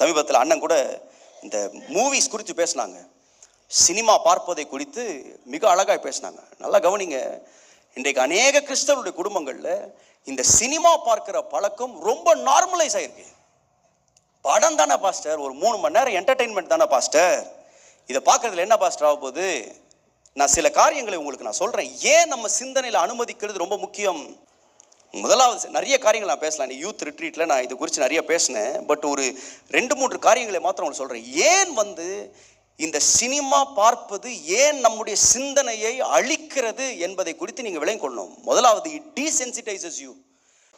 சமீபத்தில் அண்ணன் கூட இந்த மூவிஸ் குறித்து பேசினாங்க. சினிமா பார்ப்பதை குறித்து மிக அழகாக பேசினாங்க. நல்லா கவனிங்க இன்றைக்கு அநேக கிறிஸ்தவருடைய குடும்பங்களில் இந்த சினிமா பார்க்குற பழக்கம் ரொம்ப நார்மலைஸ் ஆயிருக்கு. படம் தானே பாஸ்டர் ஒரு மூணு மணி நேரம் என்டர்டெயின்மெண்ட் தானே பாஸ்டர். இதை பார்க்கறதுல என்ன பாஸ்டர் ஆக போகுது? நான் சில காரியங்களை உங்களுக்கு நான் சொல்கிறேன் ஏன் நம்ம சிந்தனையில் அனுமதிக்கிறது ரொம்ப முக்கியம்? முதலாவது நிறைய காரியங்கள் நான் பேசலாம். நீ யூத் ரிட்ரீட்டில் நான் இது குறித்து நிறைய பேசினேன். பட் ஒரு ரெண்டு மூன்று காரியங்களை மாத்திரம் உங்களுக்கு சொல்கிறேன் ஏன் வந்து இந்த சினிமா பார்ப்பது ஏன் நம்முடைய சிந்தனையை அழிக்கிறது என்பதை குறித்து நீங்கள் விலை கொள்ளணும். முதலாவது இட் டீசென்சிட்டைசஸ் யூ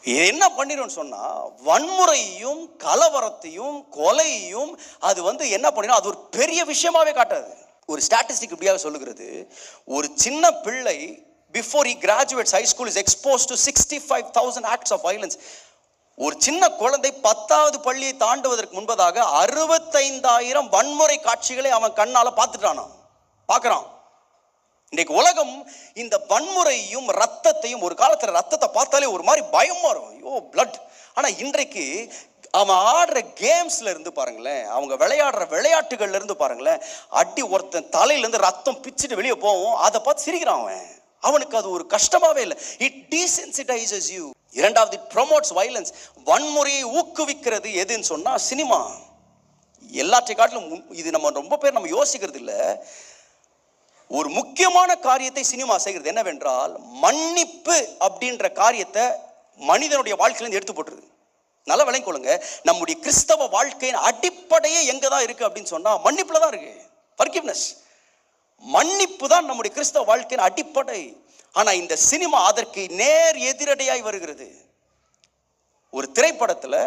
இது என்ன பண்ணிடும்னு சொன்னால் வன்முறையும் கலவரத்தையும் கொலையையும் அது வந்து என்ன பண்ணிடும்? அது ஒரு பெரிய விஷயமாவே காட்டாது. ஒரு ஸ்டாட்டிஸ்டிக் இப்படியாக சொல்லுகிறது. ஒரு சின்ன பிள்ளை before he graduates high school is exposed to 65000 acts of violence. ஒரு சின்ன குழந்தை பத்தாவது பள்ளியை தாண்டுவதற்கு முன்பதாக அறுபத்தைந்தாயிரம் வன்முறை காட்சிகளை அவன் கண்ணால் பார்த்துட்டானா? பார்க்குறான். இன்றைக்கு உலகம் இந்த வன்முறையும் ரத்தத்தையும் ஒரு காலத்தில் ரத்தத்தை பார்த்தாலே ஒரு மாதிரி பயம் இருக்கும். ஐயோ பிளட் ஆனால் இன்றைக்கு அவன் ஆடுற கேம்ஸ்ல இருந்து பாருங்களேன் அவங்க விளையாடுற விளையாட்டுகள்ல இருந்து பாருங்களேன் அடி ஒருத்தன் தலையிலேருந்து ரத்தம் பிச்சுட்டு வெளியே போவோம் அதை பார்த்து சிரிக்கிறான் அவன். அவனுக்கு அது ஒரு கஷ்டமாவே இல்லை. இட் டீசென்சிட்டைசஸ் யூ இரண்டாவது இட் ப்ரொமோட்ஸ் வைலன்ஸ் வன்முறையை ஊக்குவிக்கிறது எதுன்னு சொன்னால் சினிமா. எல்லாற்றை காட்டிலும் இது நம்ம ரொம்ப பேர் நம்ம யோசிக்கிறது இல்லை ஒரு முக்கியமான காரியத்தை சினிமா செய்கிறது என்னவென்றால் மன்னிப்பு அப்படின்ற காரியத்தை மனிதனுடைய வாழ்க்கையிலேருந்து எடுத்து போட்டுருது. நல்லா விளங்கிக் கொள்ளுங்க. நம்முடைய கிறிஸ்தவ வாழ்க்கையின் அடிப்படையே எங்கே தான் இருக்குது அப்படின்னு சொன்னால் மன்னிப்பில் தான் இருக்குது ஃபர்கிவ்னஸ் மன்னிப்பு தான் நம்முடைய கிறிஸ்தவ வாழ்க்கையின் அடிப்படை. ஆனால் இந்த சினிமா அதற்கு நேர் எதிரடையாய் வருகிறது. ஒரு திரைப்படத்தில்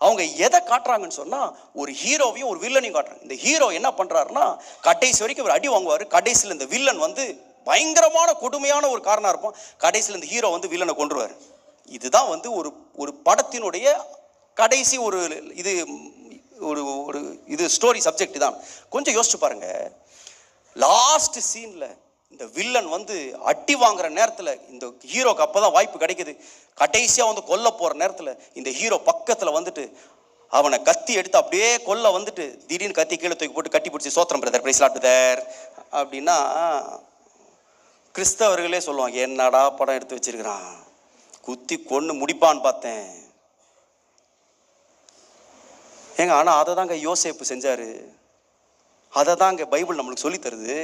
அவங்க எதை காட்டுறாங்கன்னு சொன்னால் ஒரு ஹீரோவையும் ஒரு வில்லனையும் காட்டுறாங்க. இந்த ஹீரோ என்ன பண்ணுறாருன்னா கடைசி வரைக்கும் ஒரு அடி வாங்குவார். கடைசியில் இந்த வில்லன் வந்து பயங்கரமான கொடுமையான ஒரு காரணம் இருப்பான். கடைசியில் இந்த ஹீரோ வந்து வில்லனை கொண்டுருவார் இதுதான் வந்து ஒரு ஒரு படத்தினுடைய கடைசி ஒரு இது ஒரு ஒரு இது ஸ்டோரி சப்ஜெக்ட் தான். கொஞ்சம் யோசிச்சு பாருங்கள் லாஸ்ட் சீனில் இந்த வில்லன் வந்து அட்டி வாங்குற நேரத்தில் இந்த ஹீரோக்கு அப்பதான் வாய்ப்பு கிடைக்குது. கடைசியாக வந்து கொல்ல போகிற நேரத்தில் இந்த ஹீரோ பக்கத்தில் வந்துட்டு அவனை கத்தி எடுத்து அப்படியே கொல்ல வந்துட்டு திடீர்னு கத்தி கீழே தூக்கி போட்டு கட்டி பிடிச்சி சோத்திரம் பிரதர் பிரைஸ் பிரதர் அப்படின்னா கிறிஸ்தவர்களே சொல்லுவாங்க என்னடா படம் எடுத்து வச்சிருக்கிறான்? குத்தி கொன்று முடிப்பான்னு பார்த்தேன். ஏங்க ஆனால் அதை தாங்க யோசேப்பு செஞ்சாரு. அதை தான் இங்கே பைபிள் நம்மளுக்கு சொல்லி தருது.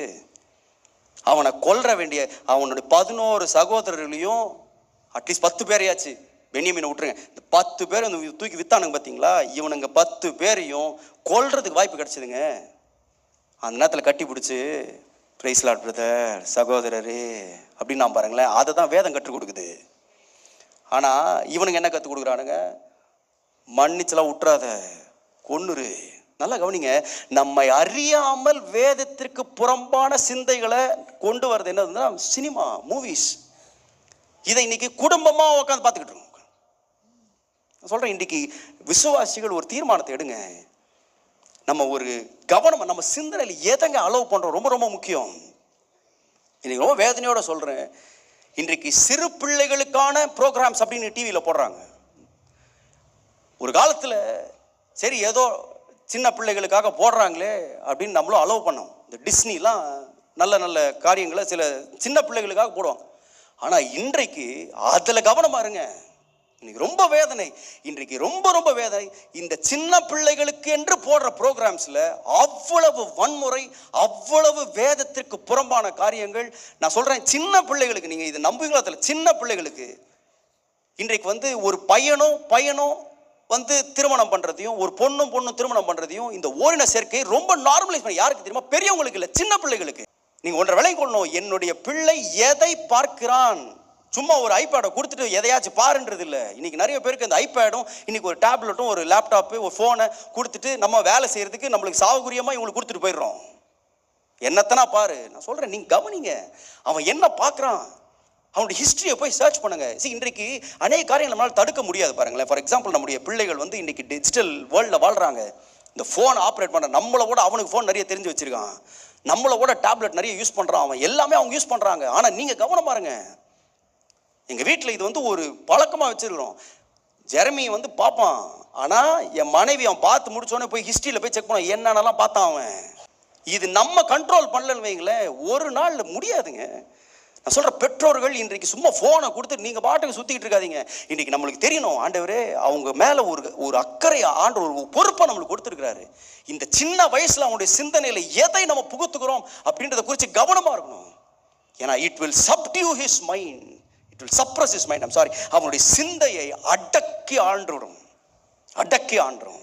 அவனை கொல்ற வேண்டிய அவனுடைய பதினோரு சகோதரர்களையும் அட்லீஸ்ட் பத்து பேரையாச்சு. பென்யமீனை விட்டுருங்க. இந்த பத்து பேர் வந்து தூக்கி வித்தானுங்க பார்த்தீங்களா இவனுங்க பத்து பேரையும் கொல்றதுக்கு வாய்ப்பு கிடச்சிதுங்க. அந்த நேரத்தில் கட்டி பிடிச்சி பிரைஸ்லாட் பிரதர் சகோதரரே அப்படின்னு நான் பாருங்களேன். அதை தான் வேதம் கற்றுக் கொடுக்குது. ஆனால் இவனுங்க என்ன கற்றுக் கொடுக்குறானுங்க? மன்னிச்செல்லாம் விட்டுறாத கொன்னுரு. நல்லா கவனிங்க. நம்மை அறியாமல் வேதத்திற்கு புறம்பான சிந்தைகளை கொண்டு வர்றது என்னதுன்னா சினிமா மூவிஸ் இதை இன்னைக்கு குடும்பமா உட்காந்து பார்த்துக்கிட்டு இருக்கோம். சொல்றேன் இன்னைக்கு விசுவாசிகள் ஒரு தீர்மானத்தை எடுங்க. நம்ம ஒரு கவனம் நம்ம சிந்தனையில் எதங்க அளவு பண்றோம். ரொம்ப ரொம்ப முக்கியம். இன்னைக்கு ரொம்ப வேதனையோட சொல்றேன். இன்றைக்கு சிறு பிள்ளைகளுக்கான ப்ரோக்ராம்ஸ் அப்படின்னு டிவியில் போடுறாங்க. ஒரு காலத்தில் சரி ஏதோ சின்ன பிள்ளைகளுக்காக போடுறாங்களே அப்படின்னு நம்மளும் அலோவ் பண்ணோம். இந்த டிஸ்னிலாம் நல்ல நல்ல காரியங்களை சில சின்ன பிள்ளைகளுக்காக போடுவாங்க. ஆனால் இன்றைக்கு அதில் கவனமாக இருங்க இன்னைக்கு ரொம்ப வேதனை. இன்றைக்கு ரொம்ப ரொம்ப வேதனை. இந்த சின்ன பிள்ளைகளுக்கு என்று போடுற ப்ரோக்ராம்ஸில் அவ்வளவு வன்முறை அவ்வளவு வேதத்திற்கு புறம்பான காரியங்கள். நான் சொல்கிறேன் சின்ன பிள்ளைகளுக்கு நீங்கள் இதை நம்புவீங்களா? அதில் சின்ன பிள்ளைகளுக்கு. இன்றைக்கு வந்து ஒரு பையனோ பையனோ வந்து திருமணம் பண்ணுறதையும் ஒரு பொண்ணும் பொண்ணும் திருமணம் பண்ணுறதையும் இந்த ஓரின சேர்க்கை ரொம்ப நார்மலைஸ் பண்ணி யாருக்கு தெரியுமா? பெரியவங்களுக்கு இல்லை சின்ன பிள்ளைகளுக்கு. நீங்கள் ஒன்றை விலை கொள்ளணும். என்னுடைய பிள்ளை எதை பார்க்கிறான்? சும்மா ஒரு ஐபேடை கொடுத்துட்டு எதையாச்சும் பாருன்றது இல்லை. இன்றைக்கி நிறைய பேருக்கு இந்த ஐபேடும் இன்றைக்கி ஒரு டேப்லெட்டும் ஒரு லேப்டாப்பு ஒரு ஃபோனை கொடுத்துட்டு நம்ம வேலை செய்கிறதுக்கு நம்மளுக்கு சாகுரியமாக இவங்களுக்கு கொடுத்துட்டு போயிடுறோம். என்னத்தனா பாரு. நான் சொல்கிறேன் நீங்கள் கவனிங்க. அவன் என்ன பார்க்குறான்? அவனுடைய ஹிஸ்ட்ரியை போய் சர்ச் பண்ணுங்க. சி இன்றைக்கு அநேக காரியங்கள் நம்மளால் தடுக்க முடியாது பாருங்களேன். ஃபார் எக்ஸாம்பிள் நம்முடைய பிள்ளைகள் வந்து இன்றைக்கி டிஜிட்டல் வேர்ல்டில் வாழ்கிறாங்க இந்த ஃபோன் ஆப்ரேட் பண்ண நம்மளை கூட அவனுக்கு ஃபோன் நிறைய தெரிஞ்சு வச்சிருக்கான். நம்மளை கூட டேப்லெட் நிறைய யூஸ் பண்ணுறான் அவன். எல்லாமே அவங்க யூஸ் பண்ணுறாங்க ஆனால் நீங்கள் கவனம் பாருங்க. எங்கள் வீட்டில் இது வந்து ஒரு பழக்கமாக வச்சுருக்கிறோம். ஜெரமி வந்து பார்ப்பான். ஆனால் என் மனைவி அவன் பார்த்து முடிச்சோடனே போய் ஹிஸ்ட்ரியில் போய் செக் பண்ணான். என்னென்னலாம் பார்த்தான் அவன். இது நம்ம கண்ட்ரோல் பண்ணலன்னு வைங்களேன் ஒரு நாளில் முடியாதுங்க. நான் சொல்கிற பெற்றோர்கள் இன்றைக்கு சும்மா ஃபோனை கொடுத்து நீங்கள் பாட்டுக்கு சுற்றிக்கிட்டு இருக்காதீங்க. இன்றைக்கி நம்மளுக்கு தெரியணும் ஆண்டவரே அவங்க மேலே ஒரு ஒரு அக்கறை ஆண்டு ஒரு பொறுப்பை நம்மளுக்கு கொடுத்துருக்கிறாரு. இந்த சின்ன வயசில் அவனுடைய சிந்தனையில் எதை நம்ம புகுத்துக்கிறோம் அப்படின்றத குறித்து கவனமாக இருக்கணும். ஏன்னா it will subdue his mind it will suppress his mind I'm sorry அவனுடைய சிந்தையை அடக்கி ஆண்டுடும் அடக்கி ஆண்டுரும்